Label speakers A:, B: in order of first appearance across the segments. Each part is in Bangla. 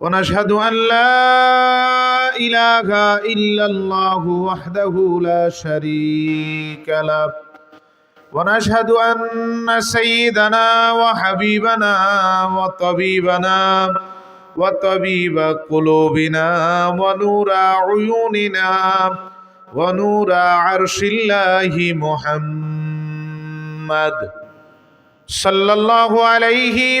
A: ونشهد أن لا إله إلا الله وحده لا شريك له ونشهد أن سيدنا وحبيبنا وطبيبنا وطبيب قلوبنا ونور عيوننا ونور عرش الله محمد صلى الله عليه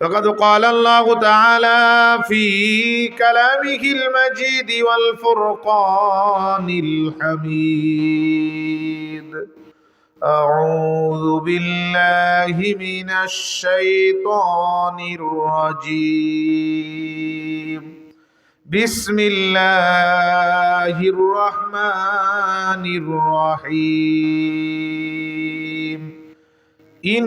A: فقد قال الله تعالى في كلامه المجيد والفرقان الحميد أعوذ بالله من الشيطان الرجيم بسم الله الرحمن الرحيم إن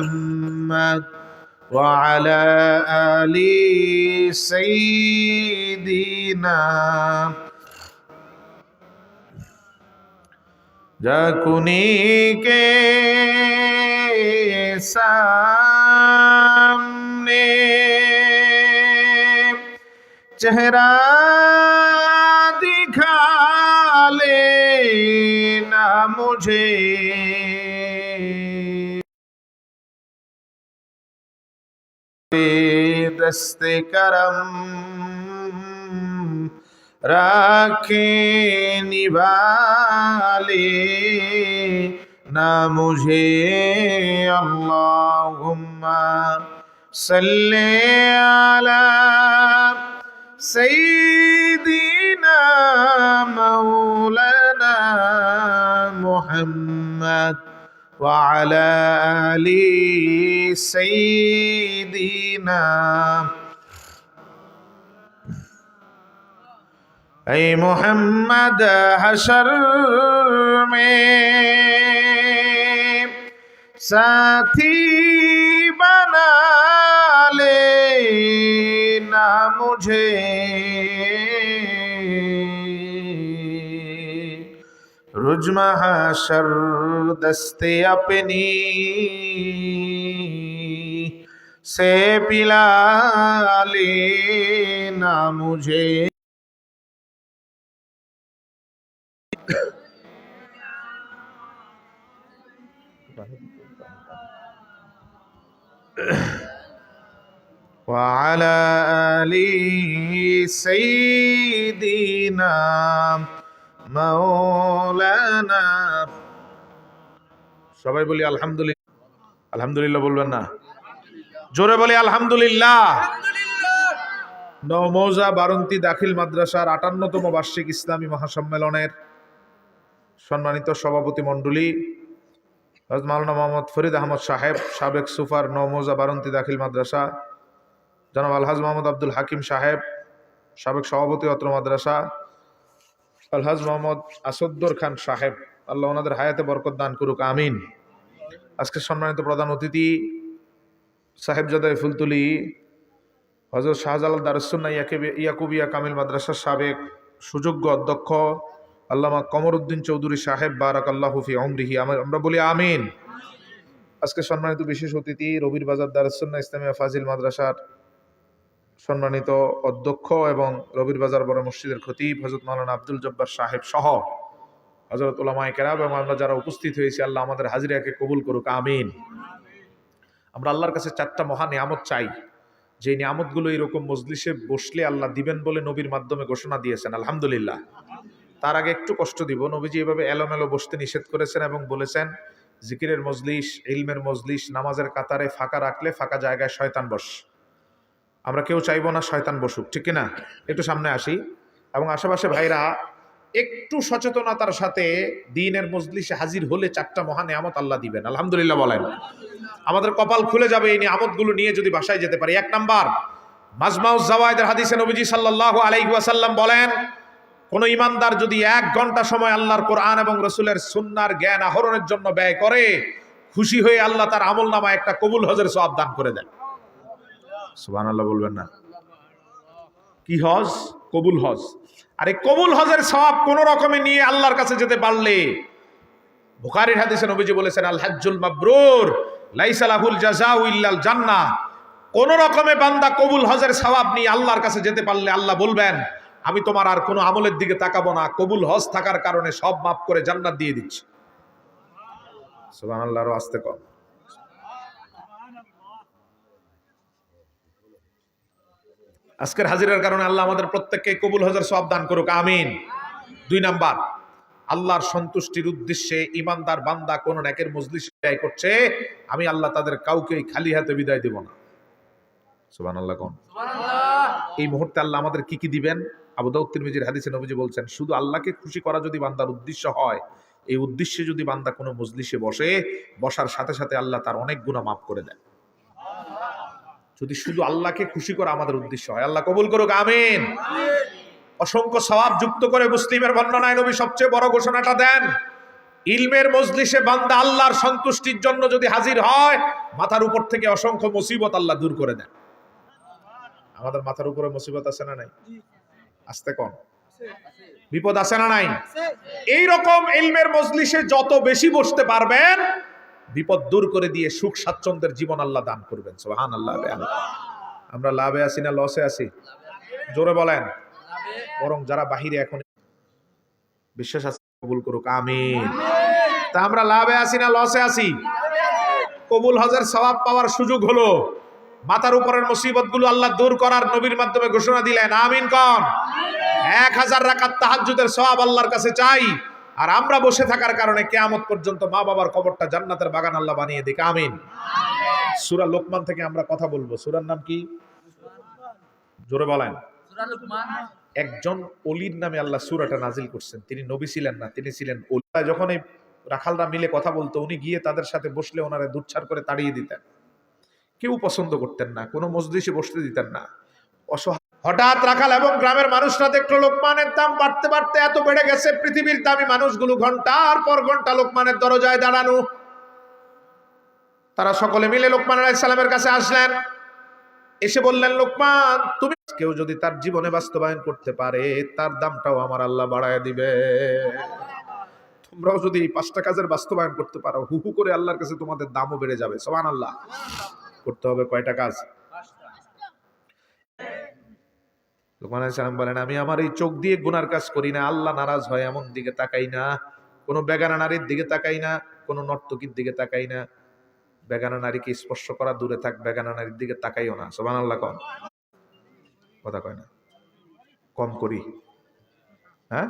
A: محمد وعلى آل سيدنا جكني کے سامنے چہرہ دکھا لینا مجھے दस्ते करम राखे निभाले ना मुझे अल्लाहुम्मा सल्ले अला सय्यिदिना मौलाना मुहम्मद وعلى آل سيدنا اے محمد حشر میں ساتھی तुझमा दस्ते अपनी से पिला लेना मुझे। وعلى सही سيدنا সবাই বলি আলহামদুলিল্লাহ। আলহামদুলিল্লাহ বলবেন না। জোরে বলি আলহামদুলিল্লাহ। নমৌজা বারন্তি দাখিল মাদ্রাসার আটান্নতম বার্ষিক ইসলামী মহাসম্মেলনের সম্মানিত সভাপতি মণ্ডলী মাওলানা মোহাম্মদ ফরিদ আহমদ সাহেব, সাবেক সুফার নৌমৌজা বারন্তি দাখিল মাদ্রাসা, জনাব আলহাজ মোহাম্মদ আব্দুল হাকিম সাহেব, সাবেক সভাপতি অত্র মাদ্রাসা আলহাজ মোহাম্মদ আসদ্দর খান সাহেব, আল্লাহ ওনাদের হায়াতে বরকত দান করুক, আমিন। আজকে সম্মানিত প্রধান অতিথি সাহেবজাদাই ফুলতুলি হজরত শাহজালাল দারুসুন্না ইয়াকিব- ইয়াকুবিয়া কামিল মাদ্রাসার সাবেক সুযোগ্য অধ্যক্ষ আল্লামা কমরউদ্দিন চৌধুরী সাহেব বারাক আল্লাহফি অমরিহি আমরা আমরা বলি আমিন। আজকে সম্মানিত বিশেষ অতিথি রবির বাজার দারুসুন্না ইসলামিয়া ফাজিল মাদ্রাসার সম্মানিত অধ্যক্ষ এবং রবির বাজার বড় মসজিদের খতিব হজরত মাওলানা আব্দুল জব্বার সাহেব সহ হজরত ওলামায় কেরাব এবং আমরা যারা উপস্থিত হয়েছি, আল্লাহ আমাদের হাজিরাকে কবুল করুক, আমিন। আমরা আল্লাহর কাছে চারটা মহা নিয়ামত চাই। যে নিয়ামতগুলো এরকম মজলিসে বসলে আল্লাহ দিবেন বলে নবীর মাধ্যমে ঘোষণা দিয়েছেন, আলহামদুলিল্লাহ। তার আগে একটু কষ্ট দিব। নবীজি এভাবে এলোমেলো বসতে নিষেধ করেছেন এবং বলেছেন, জিকিরের মজলিস, ইলমের মজলিস, নামাজের কাতারে ফাঁকা রাখলে ফাঁকা জায়গায় শয়তান বস। আমরা কেউ চাইব না শয়তান বসুক, ঠিক না একটু সামনে আসি। এবং আশেপাশে ভাইরা, একটু সচেতনতার সাথে দিনের মজলিসে হাজির হলে চারটা মহা নিয়ামত আল্লাহ দিবেন। আলহামদুলিল্লাহ বলেন। আমাদের কপাল খুলে যাবে এই নিয়ামতগুলো নিয়ে যদি বাসায় যেতে পারি। এক নাম্বার মাজমাউজ জাওয়াইদের হাদিসে নবীজি সাল্লাল্লাহু আলাইহি ওয়াসাল্লাম বলেন, কোন ইমানদার যদি এক ঘণ্টা সময় আল্লাহর কোরআন এবং রসুলের সুন্নার জ্ঞান আহরণের জন্য ব্যয় করে, খুশি হয়ে আল্লাহ তার আমল নামা একটা কবুল হজের সব দান করে দেন। আল্লাহ বলবেন না। কি হজ? কবুল হজ। আর কবুল হজের সব কোন রকমে নিয়ে আল্লাহর কাছে যেতে পারলে। বুখারীর হাদিসে নবীজি বলেছেন, আল হাজ্জুল মাবরুর, লাইসা লাহুল জাযাউ ইল্লাল জান্নাহ। কোন রকমে বান্দা কবুল হজের সওয়াব নিয়ে আল্লাহর কাছে যেতে পারলে আল্লাহ বলবেন, আমি তোমার আর কোনো আমলের দিকে তাকাবো না। কবুল হজ থাকার কারণে সব মাফ করে জান্নাত দিয়ে দিচ্ছি। সুবহানাল্লাহ আরও আস্তে কম। আজকের হাজিরার কারণে আল্লাহ আমাদের প্রত্যেককে কবুল হজের সব দান করুক আমিন। দুই নাম্বার আল্লাহর সন্তুষ্টির উদ্দেশ্যে ইমানদার বান্দা কোন নেকের মজলিস ব্যয় করছে আমি আল্লাহ তাদের কাউকেই খালি হাতে বিদায় দেব না। সুবান আল্লাহ কোন এই মুহূর্তে আল্লাহ আমাদের কি কি দিবেন? আবু দাউদ তিরমিজির হাদিসে নবীজি বলছেন শুধু আল্লাহকে খুশি করা যদি বান্দার উদ্দেশ্য হয় এই উদ্দেশ্যে যদি বান্দা কোনো মজলিসে বসে বসার সাথে সাথে আল্লাহ তার অনেক গুণা মাফ করে দেন। যদি শুধু আল্লাহকে খুশি করা আমাদের উদ্দেশ্য হয়, আল্লাহ কবুল করুক, আমিন। অসংখ্য সওয়াব যুক্ত করে মুসলিমের বর্ণনায় নবী সবচেয়ে বড় ঘোষণাটা দেন, ইলমের মজলিসে বান্দা আল্লাহর সন্তুষ্টির জন্য যদি হাজির হয়, মাথার উপর থেকে অসংখ্য মুসিবত আল্লাহ দূর করে দেন। আমাদের মাথার উপরে মুসিবত আছে না নাই? আসতে কম বিপদ আছে না নাই? এই রকম ইলমের মজলিসে যত বেশি বসতে পারবেন বিপদ দূর করে দিয়ে সুখ স্বাচ্ছন্দ্যের জীবন আল্লাহ দান করবেন। সোহান আল্লাহ। আমরা লাভে আছি না লসে আছি? জোরে বলেন। বরং যারা বাহিরে এখন বিশ্বাস আছে কবুল করুক। আমিন। তা আমরা লাভে আছি না লসে আছি? কবুল হজের সওয়াব পাওয়ার সুযোগ হলো। মাথার উপরের মুসিবতগুলো আল্লাহ দূর করার নবীর মাধ্যমে ঘোষণা দিলেন। আমিন কম এক হাজার রাকাত তাহাজ্জুদের সওয়াব আল্লাহর কাছে চাই। আর আমরা বসে থাকার কারণে কেয়ামত পর্যন্ত মা বাবার কবরটা জান্নাতের বাগান আল্লাহ বানিয়ে দিক আমিন। সূরা লোকমান থেকে আমরা কথা বলব। সূরার নাম কি? জোরে বলেন। একজন অলির নামে আল্লাহ সুরাটা নাজিল করছেন। তিনি নবী ছিলেন না তিনি ছিলেন অলি। যখন এই রাখালরা মিলে কথা বলতো উনি গিয়ে তাদের সাথে বসলে ওনারা দুচ্ছার করে তাড়িয়ে দিতেন। কেউ পছন্দ করতেন না কোনো মসজিদে বসতে দিতেন না। অসহায় হঠাৎ রাখাল এবং গ্রামের মানুষরা দেখল, লোকমানের দাম বাড়তে বাড়তে এত বেড়ে গেছে, পৃথিবীর দামি মানুষগুলো ঘণ্টার পর ঘণ্টা লোকমানের দরজায় দাঁড়ানো। তারা সকলে মিলে লোকমান আলাইসালামের কাছে আসলেন। এসে বললেন, লোকমান, তুমি কেউ যদি তার জীবনে বাস্তবায়ন করতে পারে, তার দামটাও আমার আল্লাহ বাড়ায় দিবে। তোমরাও যদি পাঁচটা কাজের বাস্তবায়ন করতে পারো হু হু করে আল্লাহর কাছে তোমাদের দামও বেড়ে যাবে। সমান আল্লাহ করতে হবে কয়টা কাজ? লোকমান সালাম বলেন, আমি আমার এই চোখ দিয়ে গুনার কাজ করি না। আল্লাহ নারাজ হয় এমন দিকে তাকাই না। কোনো বেগানা নারীর দিকে তাকাই না, কোনো নর্তকীর দিকে তাকাই না। বেগানা নারীকে স্পর্শ করা দূরে থাক, বেগানা নারীর দিকে তাকাইও না। সোমান আল্লাহ কম কথা কয় না। কম করি। হ্যাঁ?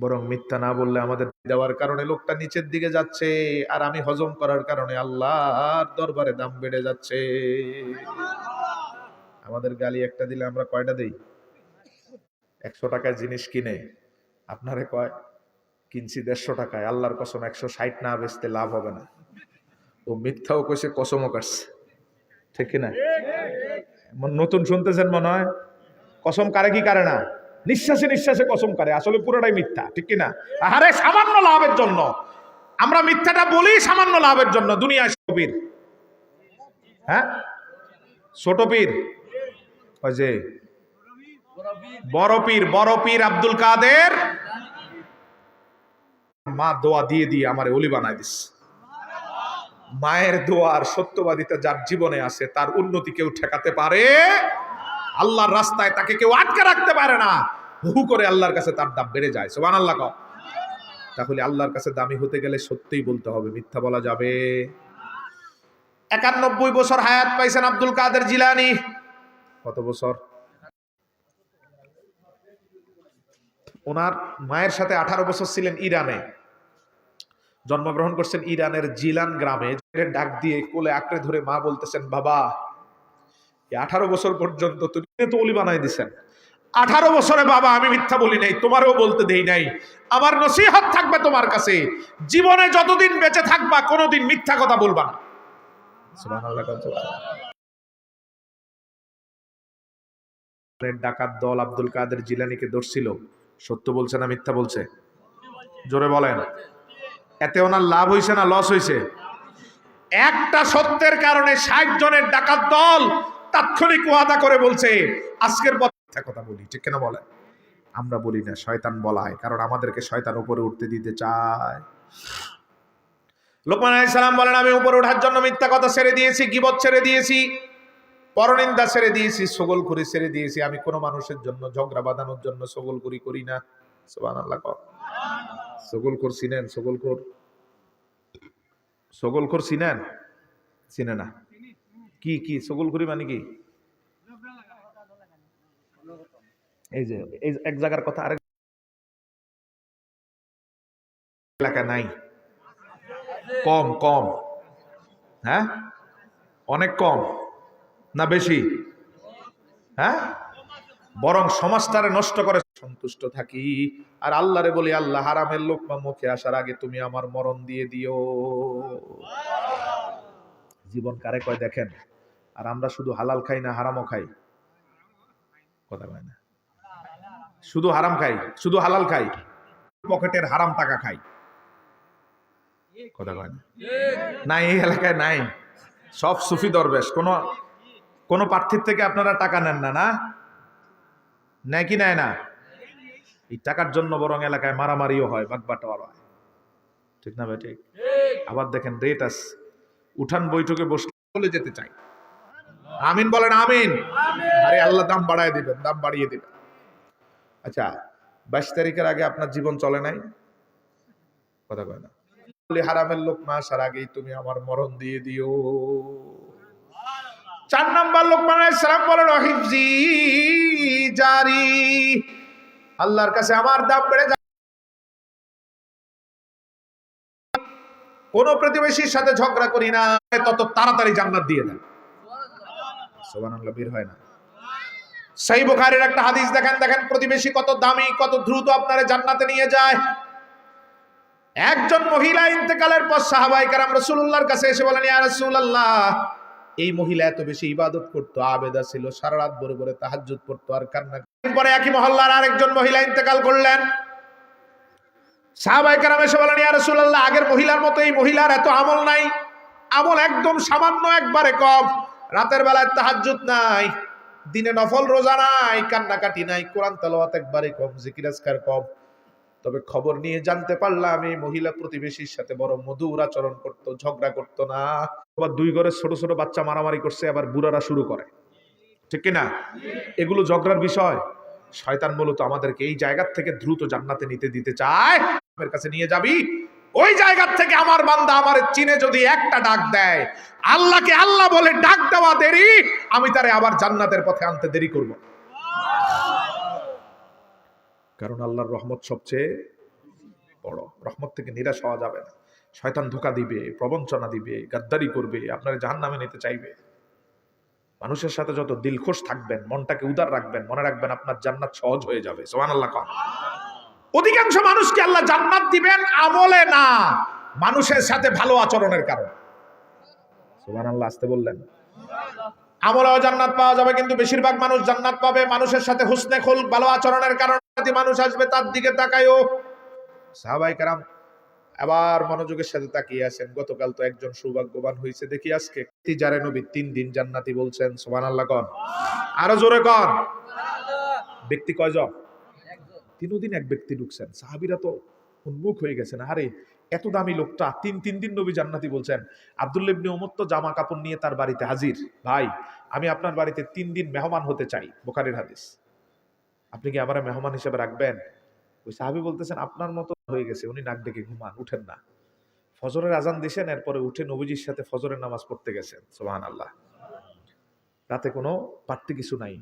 A: বরং মিথ্যা না বললে আমাদের দেওয়ার কারণে লোকটা নিচের দিকে যাচ্ছে আর আমি হজম করার কারণে আল্লাহর দরবারে দাম বেড়ে যাচ্ছে। আমাদের গালি একটা দিলে আমরা কয়টা দেই? একশো টাকায় জিনিস কিনে, আপনারে কয়, কিনছি দেড়শো টাকায়, আল্লাহর কসম একশো ষাট না বেচতে লাভ হবে না। ও মিথ্যাও কইছে, কসমও কাটছে ঠিক কি না নতুন শুনতেছেন মনে হয়? কসম কারে কি কারে না? নিঃশ্বাসে নিঃশ্বাসে কসম কারে, আসলে পুরোটাই মিথ্যা, ঠিক কি না আরে সামান্য লাভের জন্য। আমরা মিথ্যাটা বলি সামান্য লাভের জন্য দুনিয়া পীর। হ্যাঁ? ছোট পীর। যে আব্দুল কাদের। মা দোয়া দিয়ে দিয়ে আমার অলি বানায় দিস। মায়ের দোয়ার সত্যবাদিতা যার জীবনে আছে, তার উন্নতি কেউ ঠেকাতে পারে। আল্লাহর রাস্তায় তাকে কেউ আটকে রাখতে পারে না। হু করে আল্লাহর কাছে তার দাম বেড়ে যায়। সোবান আল্লাহ। তাহলে আল্লাহর কাছে দামি হতে গেলে সত্যিই বলতে হবে, মিথ্যা বলা যাবে। একানব্বই বছর হায়াত পাইছেন আব্দুল কাদের জিলানি। কত বছর? ওনার মায়ের সাথে আঠারো বছর ছিলেন ইরানে। জন্মগ্রহণ করছেন ইরানের জিলান গ্রামে। ডাক দিয়ে কোলে আঁকড়ে ধরে মা বলতেছেন, বাবা আঠারো বছর পর্যন্ত তুমি তো অলি বানাই দিছেন। আঠারো বছরে বাবা, আমি মিথ্যা বলি নাই, তোমারও বলতে দেই নাই। আমার নসিহত থাকবে তোমার কাছে। জীবনে যতদিন বেঁচে থাকবা, কোনোদিন মিথ্যা কথা বলবা না। সুবহানাল্লাহ ডাকাত দল আব্দুল কাদের জিলানিকে ধরছিল। সত্য বলছে না মিথ্যা বলছে? জোরে বলেন। এতে ওনার লাভ হয়েছে না লস হয়েছে একটা সত্যের কারণে ষাট জনের ডাকাত দল তাৎক্ষণিক ওয়াদা করে বলছে, আজকের মিথ্যা কথা বলি। ঠিক কেন বলেন? আমরা বলি না, শয়তান বলায়, কারণ আমাদেরকে শয়তান উপরে উঠতে দিতে চায়। লোকমান আলাইহিস সালাম বলেন, আমি উপরে ওঠার জন্য মিথ্যা কথা ছেড়ে দিয়েছি, গিবত ছেড়ে দিয়েছি। পরনিন্দা ছেড়ে দিয়েছি, সগল করে ছেড়ে দিয়েছি। আমি কোনো মানুষের জন্য ঝগড়া বাঁধানোর জন্য সগল করি করি না। সুবহানাল্লাহ কও। সগল কর চিনেন, সগল কর সগল কর চিনেন? চিনে না। কি কি? সগল করি মানে কি? এই যে, এই এক জায়গার কথা, আরেক এলাকা নাই। কম কম। হ্যাঁ? অনেক কম। না বেশি? হ্যাঁ? বরং সমাজটারে নষ্ট করে সন্তুষ্ট থাকি। আর আল্লাহরে বলি আল্লাহ হারামের লোক বা মুখে আসার আগে তুমি আমার মরণ দিয়ে দিও। জীবন কারে কয় দেখেন? আর আমরা শুধু হালাল খাই না হারামও খাই? কথা কয় না? শুধু হারাম খাই? শুধু হালাল খাই? পকেটের হারাম টাকা খাই? কথা কয় না? না এই এলাকায় নাই। সব সুফি দরবেশ। কোন কোন প্রার্থীর থেকে আপনারা টাকা নেন না না? নেয় কি নেয় না? এই টাকার জন্য বরং এলাকায় মারামারিও হয় বাটবাটোয়ার হয়। ঠিক না ভাই, ঠিক? আবার দেখেন, রেট আস। উঠান বৈঠকে বসলে চলে যেতে চাই। আমিন বলেন, আমিন। আরে আল্লাহ, দাম বাড়ায় দিবেন, দাম বাড়িয়ে দিবেন। আচ্ছা বাইশ তারিখের আগে আপনার জীবন চলে নাই? কথা কয় না। হারামের লোক না আসার আগেই তুমি আমার মরণ দিয়ে দিও। চার নাম্বার লোকমান সালাম বলেন, অহিফজি জারি। আল্লাহর কাছে আমার দাম বেড়ে যায়। কোন প্রতিবেশীর সাথে ঝগড়া করি না তত তাড়াতাড়ি জান্নাত দিয়ে দেন। সুবহানাল্লাহ, বের হয় না। সেই বুখারীর একটা হাদিস দেখেন দেখেন প্রতিবেশী কত দামি, কত দ্রুত আপনারে জান্নাতে নিয়ে যায়। একজন মহিলা ইন্তেকালের পর সাহাবাই কারাম রসুল্লাহর কাছে এসে বলেন, ইয়া রাসূলুল্লাহ এই মহিলা এত বেশি ইবাদত করতো, আবেদা ছিল সারা রাত ভরে ভরে তাহাজ্জুদ পড়তো আর কান্না পরে একই মহল্লার আরেকজন মহিলা ইন্তেকাল করলেন। আগের মহিলার মতো এই মহিলার এত আমল নাই। আমল একদম সামান্য একবারে কম। রাতের বেলায় তাহাজ্জুদ নাই, দিনে নফল রোজা নাই, কান্নাকাটি নাই, কোরআন তেলাওয়াত একবারে কম, জিকির কম। তবে খবর নিয়ে জানতে পারলাম এই মহিলা প্রতিবেশীর সাথে বড় মধুর আচরণ করতো, ঝগড়া করতো না। আবার দুই ঘরে ছোট ছোট বাচ্চা মারামারি করছে, আবার বুড়ারা শুরু করে। ঠিক কিনা? এগুলো ঝগড়ার বিষয়। শয়তান মূলত আমাদেরকে এই জায়গার থেকে দ্রুত জান্নাতে নিতে দিতে চায়। কাছে নিয়ে যাবি? ওই জায়গার থেকে আমার বান্দা আমার চিনে যদি একটা ডাক দেয়, আল্লাহকে আল্লাহ বলে ডাক দেওয়া দেরি, আমি তারে আবার জান্নাতের পথে আনতে দেরি করব। কারণ আল্লাহর রহমত সবচেয়ে বড়। রহমত থেকে নিরাশ হওয়া যাবে না। শয়তান ধোকা দিবে, প্রবঞ্চনা দিবে, গাদ্দারি করবে আপনার জাহান নামে নিতে চাইবে। মানুষের সাথে যত দিলখোশ থাকবেন, মনটাকে উদার রাখবেন, মনে রাখবেন আপনার জান্নাত সহজ হয়ে যাবে। সোহান আল্লাহ কন। অধিকাংশ মানুষকে আল্লাহ জান্নাত দিবেন আমলে না, মানুষের সাথে ভালো আচরণের কারণে। আল্লাহ আসতে বললেন। আমলেও জান্নাত পাওয়া যাবে, কিন্তু বেশিরভাগ মানুষ জান্নাত পাবে মানুষের সাথে হুসনে খুল, ভালো আচরণের কারণে। মানুষ আসবে, তার দিকে তাকায়ও। সাহাবাই কারাম আবার মনোযোগের সাথে তাকিয়ে আছেন। গতকাল তো একজন সৌভাগ্যবান হয়েছে। দেখি আজকে নবী তিন দিন জান্নাতি বলছেন, সুবহানাল্লাহ কন। আরও জোরে কন। ব্যক্তি কয়জন? এক ব্যক্তি ঢুকছেন। সাহাবিরা তো উন্মুখ হয়ে গেছেন। আরে, এত দামি লোকটা, তিন তিন দিন নবী জান্নাতি বলছেন। আব্দুল ওমর তো জামা কাপড় নিয়ে তার বাড়িতে হাজির। ভাই, আমি আপনার বাড়িতে তিন দিন মেহমান হতে চাই। বোখারির হাদিস। আপনি কি আমার মেহমান হিসেবে রাখবেন? ওই সাহাবি বলতেছেন, আপনার মতো হয়ে গেছে, উনি নাক ডেকে ঘুমান, উঠেন না। ফজরের আজান দিছেন, এরপরে উঠে নবীজির সাথে ফজরের নামাজ পড়তে গেছেন সোহান আল্লাহ তাতে কোনো বাড়তি কিছু নাই।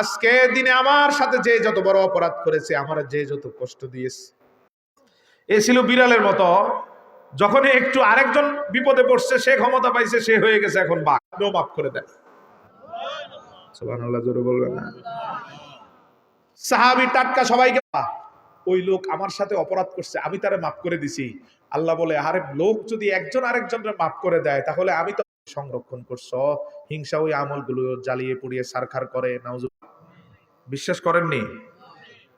A: আজকে দিনে আমার সাথে যে যত বড় অপরাধ করেছে, আমার যে যত কষ্ট দিয়েছে। এ ছিল বিড়ালের মতো। যখন একটু আরেকজন বিপদে পড়ছে, সে ক্ষমতা পাইছে, সে হয়ে গেছে এখন বাঘ। মাফ করে দেন। সুবহানাল্লাহ, জোরে বলবেন না। সাহাবি টাটকা সবাইকে ওই লোক আমার সাথে অপরাধ করছে, আমি তারে মাফ করে দিছি। আল্লাহ বলে, আরে লোক যদি একজন আরেকজনের মাফ করে দেয়, তাহলে আমি তো সংরক্ষণ করছ। হিংসা ওই আমলগুলো জ্বালিয়ে পুড়িয়ে সারখার করে বিশ্বাস করেননি?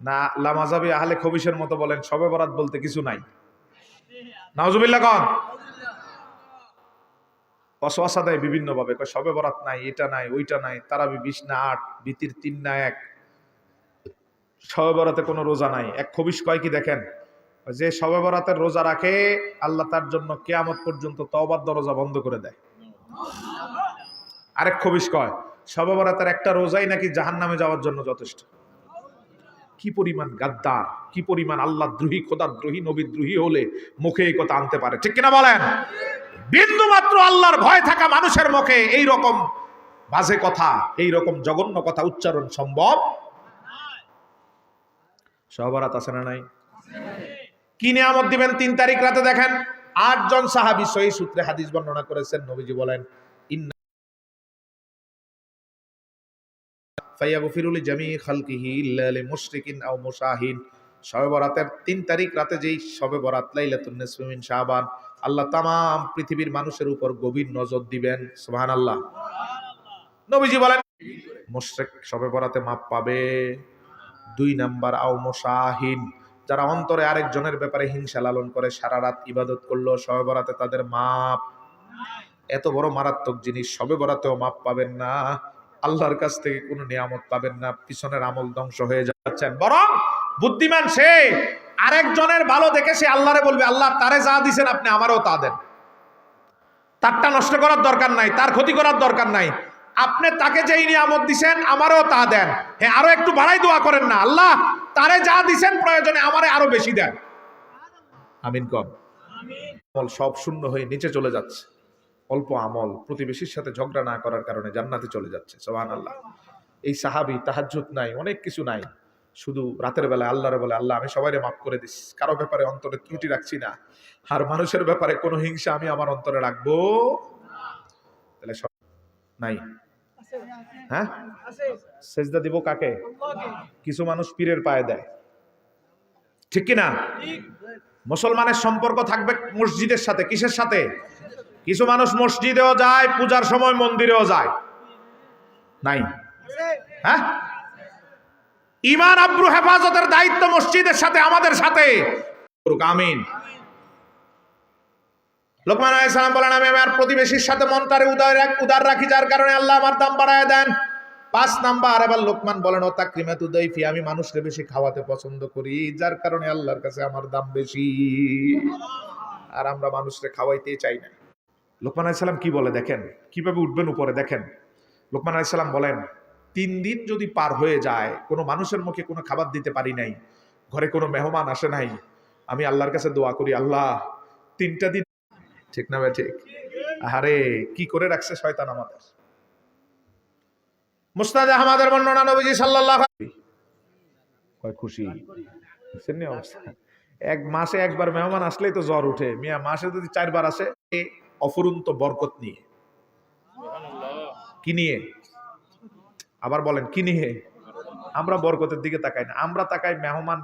A: না লামাজাবি আহলে খবিসের মতো বলেন, সবে বরাত বলতে কিছু নাই। নাউজুবিল্লাহ কন। অসওয়াসা দেয় বিভিন্ন ভাবে সবে বরাত নাই, এটা নাই, ওইটা নাই, তারাবি বিশ না আট, বিতির তিন না এক। সবে বরাতে কোনো রোজা নাই। এক খবিস কয় কি দেখেন? যে সবে বরাতের রোজা রাখে, আল্লাহ তার জন্য কেয়ামত পর্যন্ত তওবার দরজা বন্ধ করে দেয়। আরেক খবিস কয় সবে বরাতের একটা রোজাই নাকি জাহান্নামে যাওয়ার জন্য যথেষ্ট? কি পরিমাণ গাদ্দার, কি পরিমাণ আল্লাহ দ্রোহী খোদা দ্রোহী নবী দ্রোহী হলে মুখে এই কথা আনতে পারে। ঠিক কিনা বলেন? বিন্দু মাত্র আল্লাহর ভয় থাকা মানুষের মুখে এই রকম বাজে কথা, এই রকম জঘন্য কথা উচ্চারণ সম্ভব সহবরাত আছে না নাই? কি নিয়ামত দিবেন তিন তারিখ রাতে দেখেন? আটজন সাহাবি সহি সূত্রে হাদিস বর্ণনা করেছেন নবীজি বলেন ইন্না জামি খালকিহি ইল্লা লিমুশরিকিন আও মুশাহিন। শবে বরাতের তিন তারিখ রাতে যেই শবে বরাত লাইলাতুন নিসফি শাবান আল্লাহ তামাম পৃথিবীর মানুষের উপর গভীর নজর দিবেন সুবহানাল্লাহ। নবীজি বলেন মুশরিক শবে বরাতে মাপ পাবে। দুই নাম্বার আও মুশাহিন, যারা অন্তরে আরেকজনের ব্যাপারে হিংসা লালন করে সারা রাত ইবাদত করল শবে বরাতে তাদের মাপ। এত বড় মারাত্মক জিনিস শবে বরাতেও মাপ পাবেন না। আল্লাহর কাছ থেকে কোনো নিয়ামত পাবেন না, পিছনের আমল ধ্বংস হয়ে যাচ্ছেন। বরং বুদ্ধিমান সে, আরেকজনের ভালো দেখে সে আল্লাহরে বলবে, আল্লাহ তারে যা দিছেন আপনি আমারও তা দেন। তারটা নষ্ট করার দরকার নাই, তার ক্ষতি করার দরকার নাই। আপনি তাকে যেই নিয়ামত দিছেন, আমারও তা দেন। হ্যাঁ আরও একটু বাড়াই দোয়া করেন না। আল্লাহ, তারে যা দিছেন প্রয়োজনে আমারে আরও বেশি দেন। আমিন কম। আমল সব শূন্য হয়ে নিচে চলে যাচ্ছে। অল্প আমল, প্রতিবেশীর সাথে ঝগড়া না করার কারণে জান্নাতে চলে যাচ্ছে। সোহান আল্লাহ এই সাহাবি তাহাজ্জুদ নাই, অনেক কিছু নাই। শুধু রাতের বেলা আল্লাহরে বলে, আল্লাহ, আমি সবাইরে মাফ করে দিস। কারও ব্যাপারে অন্তরে ত্রুটি রাখছি না। আর মানুষের ব্যাপারে কোনো হিংসা আমি আমার অন্তরে রাখব তাহলে সব নাই। হ্যাঁ? সেজদা দিব কাকে? কিছু মানুষ পীরের পায়ে দেয়। ঠিক কি না মুসলমানের সম্পর্ক থাকবে মসজিদের সাথে। কিসের সাথে? কিছু মানুষ মসজিদেও যায়, পূজার সময় মন্দিরেও যায়। নাই। হ্যাঁ? ইমান আব্রু হেফাজতের দায়িত্ব মসজিদের সাথে, আমাদের সাথে। আমিন। লোকমান আলাইহিস সালাম বলেন, আমি আমার প্রতিবেশীর সাথে মনটারে উদার উদার রাখি, যার কারণে আল্লাহ আমার দাম বাড়ায় দেন। পাঁচ নাম্বার, এবার লোকমান বলেন, ও তাকরিমাতু দাইফি, আমি মানুষকে বেশি খাওয়াতে পছন্দ করি, যার কারণে আল্লাহর কাছে আমার দাম বেশি। আর আমরা মানুষকে খাওয়াইতে চাই না। লোকমান আলাইসাল্লাম কি বলে দেখেন? কীভাবে উঠবেন উপরে দেখেন? লোকমান আলাইসাল্লাম বলেন, তিন দিন যদি পার হয়ে যায়, কোনো মানুষের মুখে কোনো খাবার দিতে পারি নাই, ঘরে কোনো মেহমান আসে নাই, আমি আল্লাহর কাছে দোয়া করি, আল্লাহ, তিনটা দিন ঠিক না ভাই, ঠিক। আরে কি করে রাখছে শয়তান আমাদের? মুস্তাদ আহমদের বর্ণনা নবীজি সাল্লাল্লাহু কয় খুশি? দেখছেন অবস্থা? এক মাসে একবার মেহমান আসলেই তো জ্বর উঠে। মিয়া, মাসে যদি চারবার আসে অফুরন্ত বরকত নিয়ে। কি নিয়ে? আবার বলেন, কি নিয়ে? আমরা বরকতের দিকে তাকাই না। আমরা তাকাই মেহমান